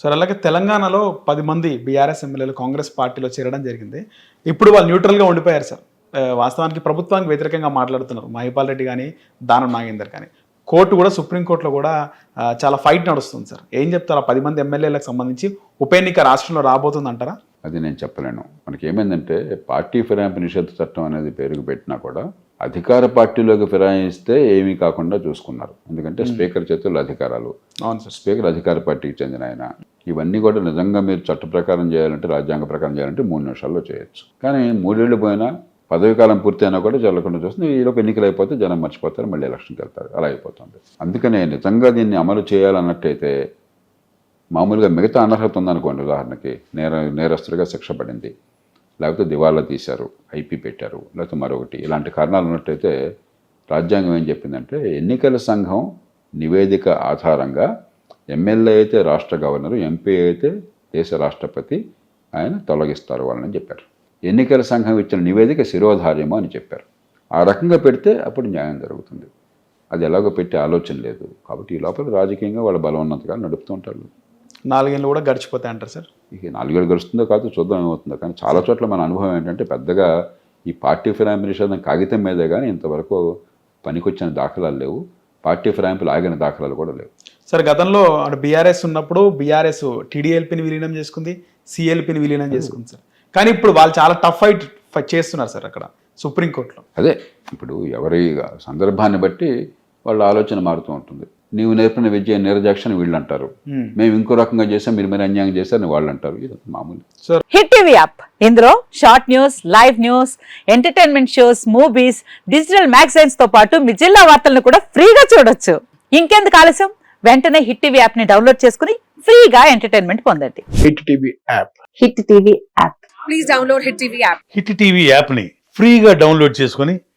Sir అలాగే తెలంగాణలో పది మంది బీఆర్ఎస్ ఎమ్మెల్యేలు కాంగ్రెస్ పార్టీలో చేరడం జరిగింది. ఇప్పుడు వాళ్ళు న్యూట్రల్గా ఉండిపోయారు సార్. వాస్తవానికి ప్రభుత్వానికి వ్యతిరేకంగా మాట్లాడుతున్నారు. మహిపాల్ రెడ్డి కానీ దానం నాగేందర్ కానీ కోర్టు కూడా సుప్రీంకోర్టులో కూడా చాలా ఫైట్ నడుస్తుంది సార్. ఏం చెప్తారు? పది మంది ఎమ్మెల్యేలకు సంబంధించి ఉప ఎన్నిక రాష్ట్రంలో రాబోతుంది అంటారా అది నేను చెప్పలేను. మనకి ఏమైందంటే పార్టీ ఫిరాయింపు నిషేధ చట్టం అనేది పేరుకు పెట్టినా కూడా అధికార పార్టీలోకి ఫిరాయిస్తే ఏమీ కాకుండా చూసుకున్నారు. ఎందుకంటే స్పీకర్ చేతుల్లో అధికారాలు. అవును సార్. స్పీకర్ అధికార పార్టీకి చెందిన ఆయన. ఇవన్నీ కూడా నిజంగా మీరు చట్ట ప్రకారం చేయాలంటే రాజ్యాంగ ప్రకారం చేయాలంటే మూడు నిమిషాల్లో చేయొచ్చు. కానీ మూడేళ్ళు పోయినా పదవి కాలం పూర్తయినా కూడా జరగకుండా చూస్తుంది ఈలోపు ఎన్నికలు అయిపోతే జనం మర్చిపోతారు మళ్ళీ ఎలక్షన్కి వెళ్తారు. అలా అయిపోతుంది. అందుకనే నిజంగా దీన్ని అమలు చేయాలన్నట్టయితే మామూలుగా మిగతా అనర్హత ఉందనుకోండి ఉదాహరణకి నేర నేరస్తుడిగా శిక్ష పడింది. లేకపోతే దివాలా తీశారు ఐపీ పెట్టారు లేకపోతే మరొకటి. ఇలాంటి కారణాలు ఉన్నట్టయితే రాజ్యాంగం ఏం చెప్పిందంటే ఎన్నికల సంఘం నివేదిక ఆధారంగా ఎమ్మెల్యే అయితే రాష్ట్ర గవర్నరు ఎంపీ అయితే దేశ రాష్ట్రపతి ఆయన తొలగిస్తారు వాళ్ళని చెప్పారు. ఎన్నికల సంఘం ఇచ్చిన నివేదిక శిరోధార్యము అని చెప్పారు. ఆ రకంగా పెడితే అప్పుడు న్యాయం జరుగుతుంది. అది ఎలాగో పెట్టే ఆలోచన లేదు. కాబట్టి ఈ లోపల రాజకీయంగా వాళ్ళ బలవన్నతగా నడుపుతూ ఉంటారు. నాలుగేళ్ళు కూడా గడిచిపోతాయి అంటారు సార్? ఇక నాలుగేళ్ళు గడుస్తుందో కాదు చూద్దాం ఏమవుతుందో. కానీ చాలా చోట్ల మన అనుభవం ఏంటంటే పెద్దగా ఈ పార్టీ ఫిరాయింపు నిషేధం కాగితం మీదే కానీ ఇంతవరకు పనికొచ్చిన దాఖలాలు లేవు. పార్టీ ఫిరాయింపులు ఆగిన దాఖలాలు కూడా లేవు. సార్ గతంలో అటు బీఆర్ఎస్ ఉన్నప్పుడు బీఆర్ఎస్ టీడీఎల్పీని విలీనం చేసుకుంది సిఎల్పిని విలీనం చేసుకుంది సార్. కానీ ఇప్పుడు వాళ్ళు చాలా టఫ్ ఫైట్ ఫైట్ చేస్తున్నారు సార్ అక్కడ సుప్రీంకోర్టులో. అదే ఇప్పుడు ఎవరి సందర్భాన్ని బట్టి వాళ్ళ ఆలోచన మారుతూ ఉంటుంది. నీవు నేర్పిన విద్య నిర్జాక్షన్ వీళ్ళు అంటారు. మేము ఇంకో రకంగా చేసాం మీరు మరి అన్యాయం చేశారని వాళ్ళు అంటారు ఇది మామూలు సార్ హిట్ టీవీ యాప్. ఇందులో short news live news entertainment shows movies digital మ్యాగజైన్స్తో పాటు మీ జిల్లా వార్తలను కూడా ఫ్రీగా చూడొచ్చు. ఇంకెందుకు ఆలస్యం? వెంటనే హిట్ టీవీ యాప్ని డౌన్లోడ్ చేసుకుని ఫ్రీగా ఎంటర్టైన్మెంట్ పొందండి. Hit TV app. Hit TV app. Please download Hit TV app. Hit TV యాప్ని ఫ్రీగా డౌన్లోడ్ చేసుకొని